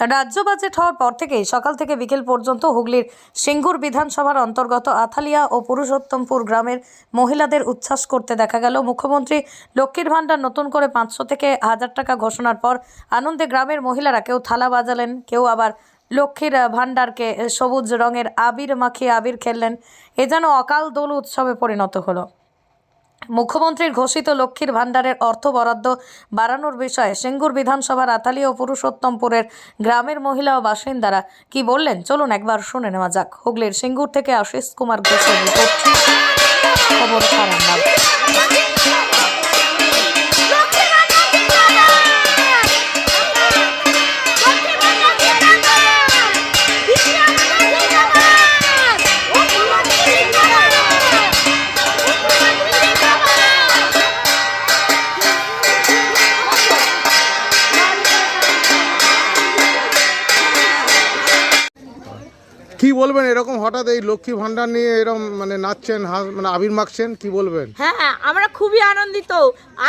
রাজ্য বাজেট হওয়ার পর থেকেই সকাল থেকে বিকেল পর্যন্ত হুগলির সিঙ্গুর বিধানসভার অন্তর্গত আথালিয়া ও পুরুষোত্তমপুর গ্রামের মহিলাদের উচ্ছ্বাস করতে দেখা গেল। মুখ্যমন্ত্রী লক্ষ্মীর ভাণ্ডার নতুন করে পাঁচশো থেকে হাজার টাকা ঘোষণার পর আনন্দে গ্রামের মহিলারা কেউ থালা বাজালেন, কেউ আবার লক্ষ্মীর ভাণ্ডারকে সবুজ রঙের আবির মাখিয়ে আবির খেললেন। এ যেন অকাল দোল উৎসবে পরিণত হলো। মুখ্যমন্ত্রীর ঘোষিত লক্ষ্মীর ভাণ্ডারের অর্থ বরাদ্দ বাড়ানোর বিষয়ে সিঙ্গুর বিধানসভার আতালি ও পুরুষোত্তমপুরের গ্রামের মহিলা ও বাসিন্দারা কি বললেন? চলুন একবার শুনে নেওয়া যাক। হুগলির সিঙ্গুর থেকে আশিস কুমার ঘোষের খবর কি বলবেন? এরকম হঠাৎ এই লক্ষ্মী ভান্ডার নিয়ে এরকম মানে নাচছেন মানে আবির মাখছেন, কি বলবেন? হ্যাঁ আমরা খুবই আনন্দিত।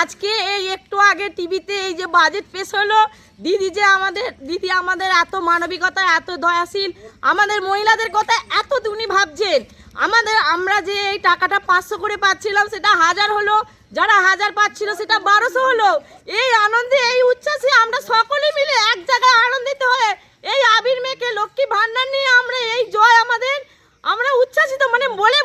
আজকে এই একটু আগে টিভিতে এই যে বাজেট পেশ হলো, দিদি যে আমাদের, দিদি আমাদের এত মানবিকতা, এত দয়াশীল, আমাদের মহিলাদের কথা এত উনি ভাবছেন। আমাদের, আমরা যে এই টাকাটা পাঁচশো করে পাচ্ছিলাম, সেটা হাজার হলো, যারা হাজার পাচ্ছিল, সেটা বারোশো হলো। এই আনন্দে, এই উচ্ছ্বাসে আমরা সকলে মিলে এক জায়গায় আনন্দিত হয়ে, এই আবির মেয়েকে লক্ষ্মী ভান্ডার নিয়ে আমরা এই জয় আমাদের আমরা উচ্ছ্বাসিত মানে বলে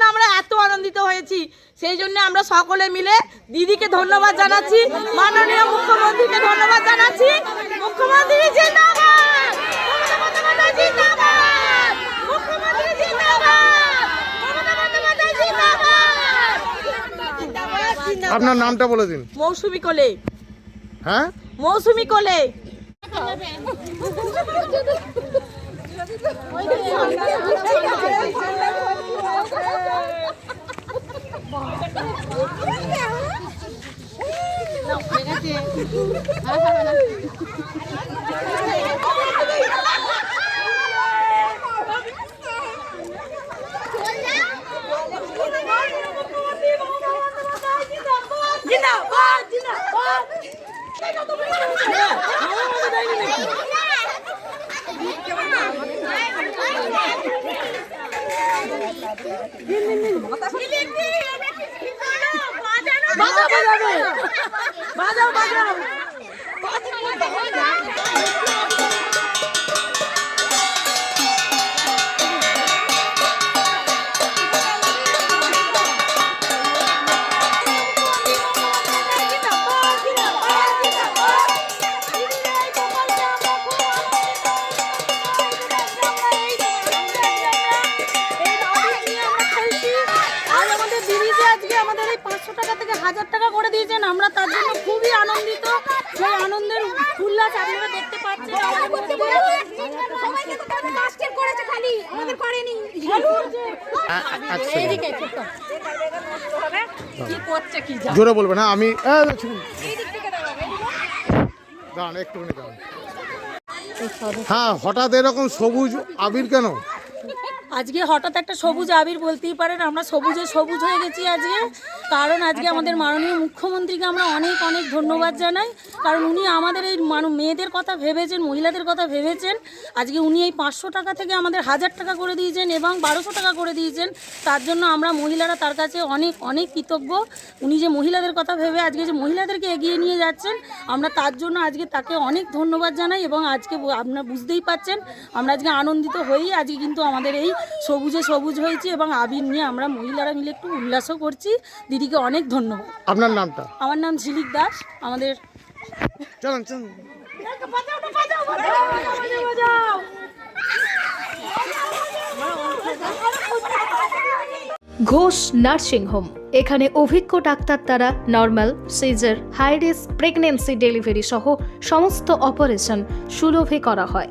বোঝাতে পারছি না আমরা এত আনন্দিত হয়েছি। সেই জন্য আমরা সকলে মিলে দিদিকে ধন্যবাদ জানাচ্ছি মাননীয় মুখ্যমন্ত্রীকে ধন্যবাদ জানাচ্ছি। মুখ্যমন্ত্রী জিন্দাবাদ! জিন্দাবাদ! জিন্দাবাদ। আপনার নামটা বলে দিন। মৌসুমি কোলে। হ্যাঁ? মৌসুমি কোলে। জিন্দাবাদ জিন্দাবাদ বাজাও বাজাও বাজাও হাজার টাকা করে দিয়েছেন। আমরা তার জন্য খুবই আনন্দিত। সেই আনন্দের উল্লাস আপনারা দেখতে পাচ্ছেন। কি জানি। জোরে বলবেন হ্যাঁ আমি এ, দাঁড়ান একটুখানি দাঁড়ান। হ্যাঁ হঠাৎ এরকম সবুজ আবির কেন? আজকে হঠাৎ একটা সবুজ আবির বলতেই পারেন, আমরা সবুজে সবুজ হয়ে গেছি আজকে। কারণ আজকে আমাদের মাননীয় মুখ্যমন্ত্রীকে আমরা অনেক অনেক ধন্যবাদ জানাই। কারণ উনি আমাদের এই মেয়েদের কথা ভেবেছেন, মহিলাদের কথা ভেবেছেন। আজকে উনি এই পাঁচশো টাকা থেকে আমাদের হাজার টাকা করে দিয়েছেন এবং বারোশো টাকা করে দিয়েছেন। তার জন্য আমরা মহিলারা তার কাছে অনেক অনেক কৃতজ্ঞ। উনি যে মহিলাদের কথা ভেবে আজকে যে মহিলাদেরকে এগিয়ে নিয়ে যাচ্ছেন, আমরা তার জন্য আজকে তাকে অনেক ধন্যবাদ জানাই এবং আজকে আপনারা বুঝতেই পাচ্ছেন আমরা আজকে আনন্দিত হয়েই আজকে কিন্তু আমাদের এই সবুজে সবুজ হয়েছে এবং আবির নিয়ে আমরা মহিলারা মিলে একটু উল্লাসও করছি। দিদিকে অনেক ধন্যবাদ। আপনার নামটা? আমার নাম ঝিলিক দাস। আমাদের চলুন চলুন। Ghosh nursing home. এখানে অভিজ্ঞ ডাক্তার দ্বারা normal caesar high risk pregnancy delivery সহ সমস্ত অপারেশন সুলভে করা হয়।